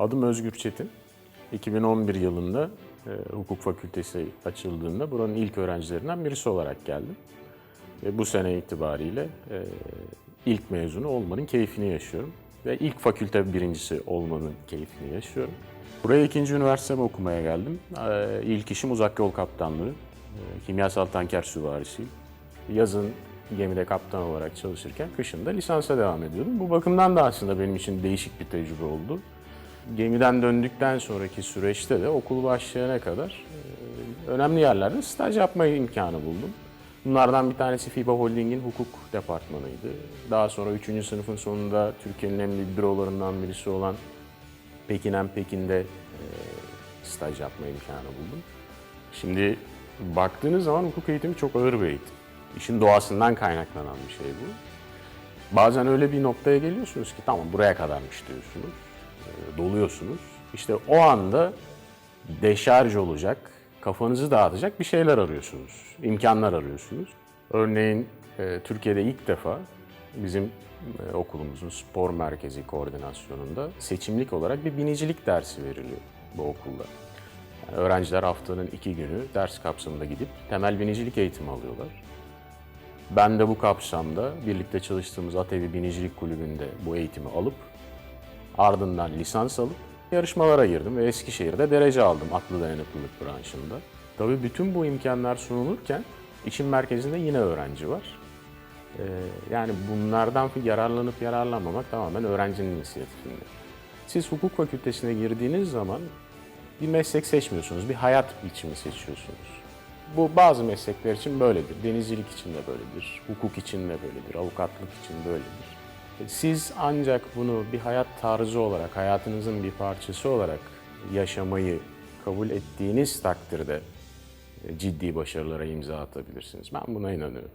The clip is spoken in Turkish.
Adım Özgür Çetin. 2011 yılında e, hukuk fakültesi açıldığında buranın ilk öğrencilerinden birisi olarak geldim. Ve bu sene itibariyle e, ilk mezunu olmanın keyfini yaşıyorum. Ve ilk fakülte birincisi olmanın keyfini yaşıyorum. Buraya ikinci üniversitemi okumaya geldim. E, ilk işim uzak yol kaptanlığı. E, kimyasal tanker süvarisiyim. Yazın gemide kaptan olarak çalışırken kışın da lisansa devam ediyordum. Bu bakımdan da aslında benim için değişik bir tecrübe oldu. Gemiden döndükten sonraki süreçte de okul başlayana kadar e, önemli yerlerde staj yapma imkanı buldum. Bunlardan bir tanesi FIBA Holding'in hukuk departmanıydı. Daha sonra 3. sınıfın sonunda Türkiye'nin en bürolarından birisi olan Pekinen Pekin'de e, staj yapma imkanı buldum. Şimdi baktığınız zaman hukuk eğitimi çok ağır bir eğitim. İşin doğasından kaynaklanan bir şey bu. Bazen öyle bir noktaya geliyorsunuz ki tamam buraya kadarmış diyorsunuz. E, Doluyorsunuz. İşte o anda deşarj olacak, kafanızı dağıtacak bir şeyler arıyorsunuz. imkanlar arıyorsunuz. Örneğin e, Türkiye'de ilk defa bizim e, okulumuzun spor merkezi koordinasyonunda seçimlik olarak bir binicilik dersi veriliyor bu okulda. Yani öğrenciler haftanın iki günü ders kapsamında gidip temel binicilik eğitimi alıyorlar. Ben de bu kapsamda birlikte çalıştığımız Atevi Binicilik Kulübü'nde bu eğitimi alıp ardından lisans alıp yarışmalara girdim ve Eskişehir'de derece aldım atlı dayanıklılık branşında. Tabii bütün bu imkanlar sunulurken işin merkezinde yine öğrenci var. Ee, yani bunlardan yararlanıp yararlanmamak tamamen öğrencinin inisiyatifinde. Siz hukuk fakültesine girdiğiniz zaman bir meslek seçmiyorsunuz, bir hayat biçimi seçiyorsunuz. Bu bazı meslekler için böyledir. Denizcilik için de böyledir, hukuk için de böyledir, avukatlık için böyledir. Siz ancak bunu bir hayat tarzı olarak, hayatınızın bir parçası olarak yaşamayı kabul ettiğiniz takdirde e, ciddi başarılara imza atabilirsiniz. Ben buna inanıyorum.